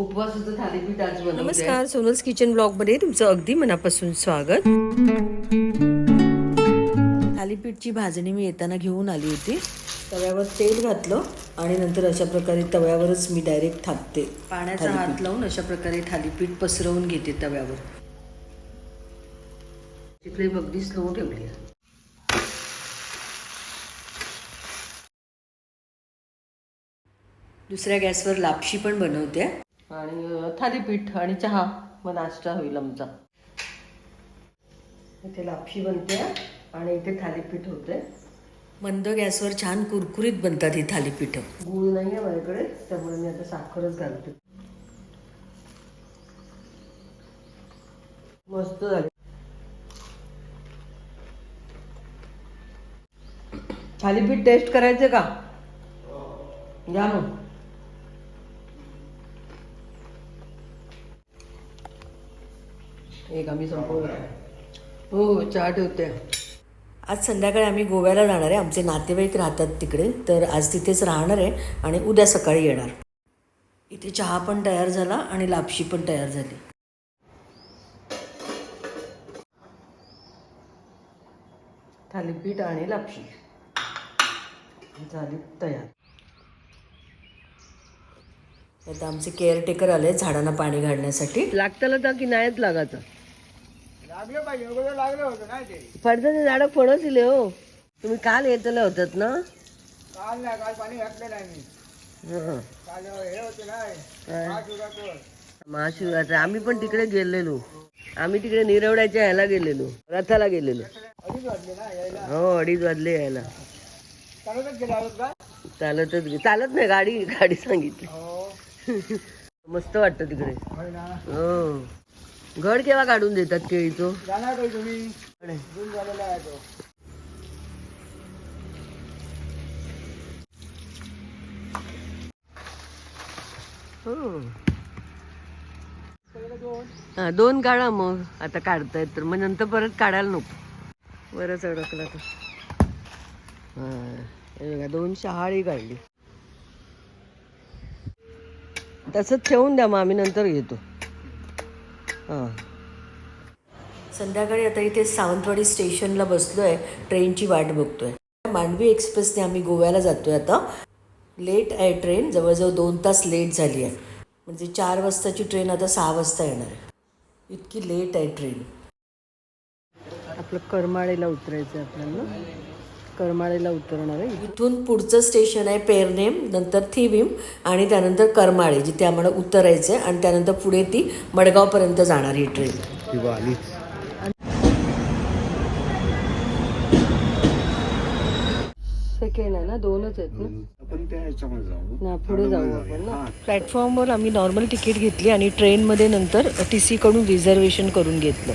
उपवासाचं थालीपीठ आज बनवते नमस्कार सोनल्स किचन ब्लॉगमध्ये तुमचं अगदी मनापासून स्वागत. थालीपीठची भाजणी मी येताना घेऊन आली होती. तव्यावर तेल घातलं आणि नंतर अशा प्रकारे तव्यावरच मी डायरेक्ट थापते पाण्याचा हात लावून अशा प्रकारे थालीपीठ पसरवून घेते तव्यावर. तिकडे अगदी स्लो ठेवली. दुसऱ्या गॅसवर लापशी पण बनवते. आणि थालीपीठ आणि चहा. मग नाश्ता होईल आमचा. इथे लापशी बनते आणि इथे थालीपीठ होते. मंद गॅसवर छान कुरकुरीत बनतात ही थालीपीठं. गूळ नाही आहे माझ्याकडे त्यामुळे मी आता साखरच घालते. मस्त झाले. थालीपीठ टेस्ट करायचे का? या मग. एक आम्ही संपवलं हो हो चहा ठेवते आज संध्याकाळी आम्ही गोव्याला जाणार आहे. आमचे नातेवाईक राहतात तिकडे. तर आज तिथेच राहणार आहे आणि उद्या सकाळी येणार. इथे चहा पण तयार झाला आणि लापशी पण तयार झाली. थालीपीठ आणि लापशी. झाली तयार. आता आमचे केअरटेकर आले झाडांना पाणी घालण्यासाठी. लागतं तर की नाहीच लागायचं. पडद्याचे झाडं दिले हो. तुम्ही काल येतले होतात ना? हं. महाशिवरात्री. आम्ही पण तिकडे गेलेलो. आम्ही तिकडे निरवड्याच्या ह्याला गेलेलो. रथाला गेलेलो. हो अडीच वाजले यायला. चालतच चालत नाही गाडी गाडी सांगितली. मस्त वाटतं तिकडे. हो. घड केव्हा काढून देतात केळीचं? हं. हा दोन काढा मग. आता काढतायत तर मग नंतर परत काढायला नको. बरंच अडकला तर हा, दोन शहाळी काढली. तसंच ठेवून द्या मग आम्ही नंतर घेतो. संध्याकाळी आता इथे सावंतवाडी स्टेशनला बसलो आहे ट्रेनची वाट बघतोय. मांडवी एक्सप्रेसने आम्ही गोव्याला जातोय आता. लेट आहे ट्रेन जवळजवळ दोन तास लेट झाली आहे. म्हणजे चार वाजताची ट्रेन आता सहा वाजता येणार आहे. इतकी लेट आहे ट्रेन. आपलं करमाळेला उतरायचं आहे आपल्याला. करमाळेला उतरणार आहे. इथून पुढचं स्टेशन आहे पेरनेम नंतर थिविम आणि त्यानंतर करमाळे जिथे आम्हाला उतरायचं आहे आणि त्यानंतर पुढे ती मडगावपर्यंत जाणार ही ट्रेन सेकंड आहे ना दोनच आहेत ना? आपण त्या ह्याच्यामध्ये जाऊ. ना पुढे जाऊ आपण ना. प्लॅटफॉर्मवर आम्ही नॉर्मल तिकीट घेतली आणि ट्रेनमध्ये नंतर टी सीकडून रिझर्वेशन करून घेतलं.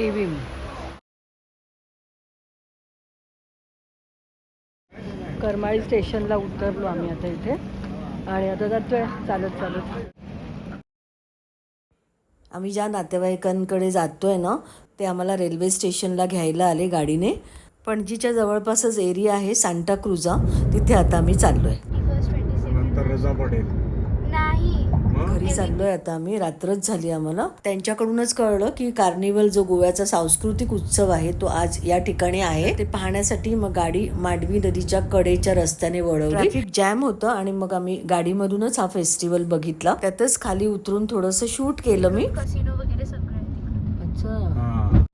टीव्ही. करमाळी स्टेशनला उतरलो आम्ही आता इथे. आणि आता जातोय चालत चालत. आम्ही ज्या नातेवाईकांकडे जातोय ना ते आम्हाला रेल्वे स्टेशनला घ्यायला आले गाडीने. पणजीच्या जवळपासच एरिया आहे सांता क्रुझा तिथे आता आम्ही चाललोय. नंतर रजा पडेल घरी चाललोय आता आम्ही रात्रच झाली आम्हाला. त्यांच्याकडूनच कळलं की कार्निवल जो गोव्याचा सांस्कृतिक उत्सव आहे तो आज या ठिकाणी आहे. ते पाहण्यासाठी मग गाडी मांडवी नदीच्या कडेच्या रस्त्याने वळवली. ट्रॅफिक जॅम होतं आणि मग आम्ही गाडीमधूनच हा फेस्टिवल बघितला. त्यातच खाली उतरून थोडंसं शूट केलं मी. कसिनो वगैरे अच्छा. हा.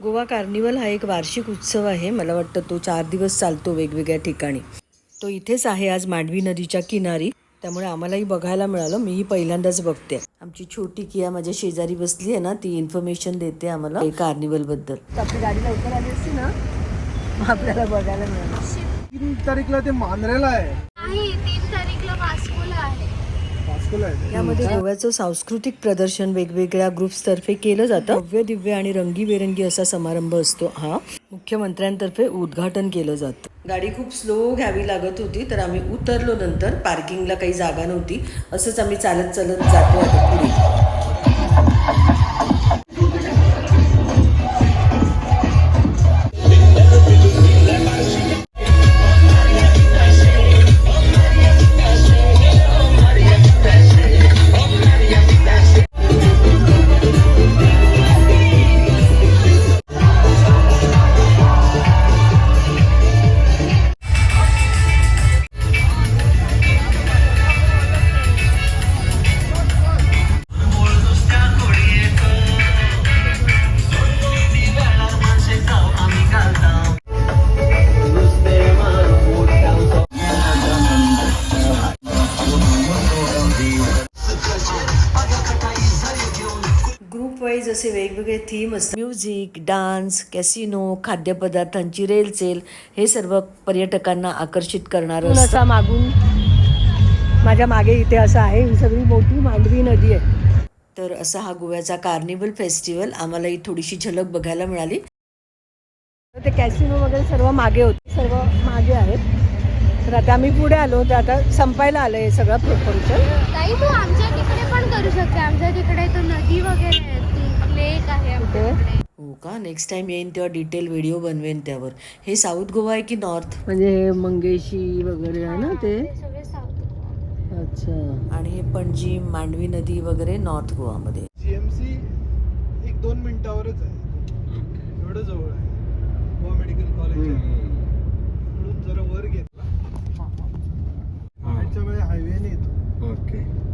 गोवा कार्निवल हा एक वार्षिक उत्सव आहे. मला वाटतं तो चार दिवस चालतो वेगवेगळ्या ठिकाणी. तो इथेच आहे आज मांडवी नदीच्या किनारी. त्यामुळे आम्हालाही बघायला मिळालं. मीही पहिल्यांदाच बघते. आमची छोटी किया माझ्या शेजारी बसली आहे ना ती इन्फॉर्मेशन देते आम्हाला कार्निवलबद्दल. तर आपली गाडी लवकर आली असती ना आपल्याला बघायला मिळालं. तीन तारीखला ते मांजरेला आहे. नाही तीन तारीखला वास्कोला आहे. वास्कोला आहे यामध्ये गोव्याचं सांस्कृतिक प्रदर्शन वेगवेगळ्या ग्रुप्सतर्फे केलं जातं. भव्य दिव्य आणि रंगीबेरंगी असा समारंभ असतो हा. मुख्यमंत्र्यांतर्फे उद्घाटन केलं जातं. गाडी खूप स्लो घ्यावी लागत होती तर आम्ही उतरलो नंतर पार्किंगला काही जागा नव्हती असंच आम्ही चालत चालत जातो आता पुढे. वेगवेगळे थीम असतात. म्युझिक डान्स कॅसिनो खाद्यपदार्थांची रेलचेल हे सर्व पर्यटकांना आकर्षित करणारं असा मागून माझ्या मागे इथे असं आहे. ही सगळी मोठी मांडवी नदी आहे. तर असा हा गोव्याचा कार्निवल फेस्टिवल आम्हाला ही थोडीशी झलक बघायला मिळाली. तर ते कॅसिनो वगैरे सर्व मागे होते. सर्व मागे आहेत. तर आता आम्ही पुढे आलो. तर आता संपायला आलं हे सगळं फंक्शन ताई तू आमच्या तिकडे पण करू शकते. आमच्या तिकडे तो नदी वगैरे आहे ती लेक आहे आमच्याकडे हो का? नेक्स्ट टाइम येईन तेव्हा डिटेल व्हिडिओ बनवेन त्यावर. हे साऊथ गोवा आहे की नॉर्थ म्हणजे हे मंगेशी वगैरे आहे ना ते? अच्छा. आणि हे पणजी मांडवी नदी वगैरे नॉर्थ गोवामध्ये जीएमसी एक दोन मिनिटावरच आहे. एवढं जवळ आहे. गोवा मेडिकल कॉलेज म्हणून जरा वर घेतला हायवेने येतो. ओके.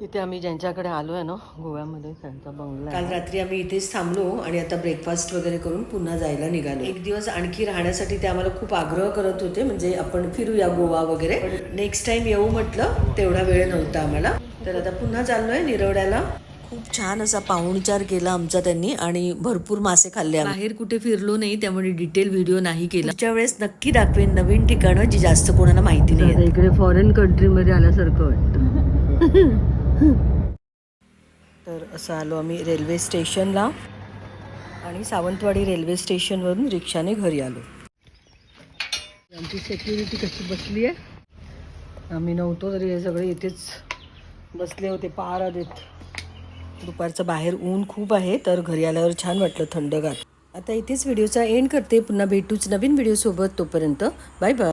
इथे आम्ही ज्यांच्याकडे आलो आहे ना गोव्यामध्ये त्यांचा बंगला काल आहे. रात्री आम्ही इथेच थांबलो आणि आता ब्रेकफास्ट वगैरे करून पुन्हा जायला निघालो. एक दिवस आणखी राहण्यासाठी ते आम्हाला खूप आग्रह करत होते म्हणजे आपण फिरूया गोवा वगैरे. नेक्स्ट टाइम येऊ म्हटलं तेवढा वेळ नव्हता आम्हाला. तर आता पुन्हा चाललोय निरवड्याला. खूप छान असा पाहुणचार केला आमचा त्यांनी आणि भरपूर मासे खाल्ले. बाहेर कुठे फिरलो नाही त्यामुळे डिटेल व्हिडिओ नाही केला. पुढच्या वेळेस नक्की दाखवेन नवीन ठिकाणं जी जास्त कोणाला माहिती नाही आता इकडे फॉरेन कंट्रीमध्ये आल्यासारखं वाटतं. तर असं आलो आम्ही रेल्वे स्टेशनला आणि सावंतवाडी रेल्वे स्टेशनवरून रिक्षाने घरी आलो. आमची सेक्युरिटी कशी बसली आहे? आम्ही नव्हतो तरी हे सगळे इथेच बसले होते पारा देत. दुपारचं बाहेर ऊन खूप आहे तर घरी आल्यावर छान वाटलं थंडगार आता इथेच व्हिडिओचा एंड करते. पुन्हा भेटूच नवीन व्हिडिओसोबत तोपर्यंत. Bye bye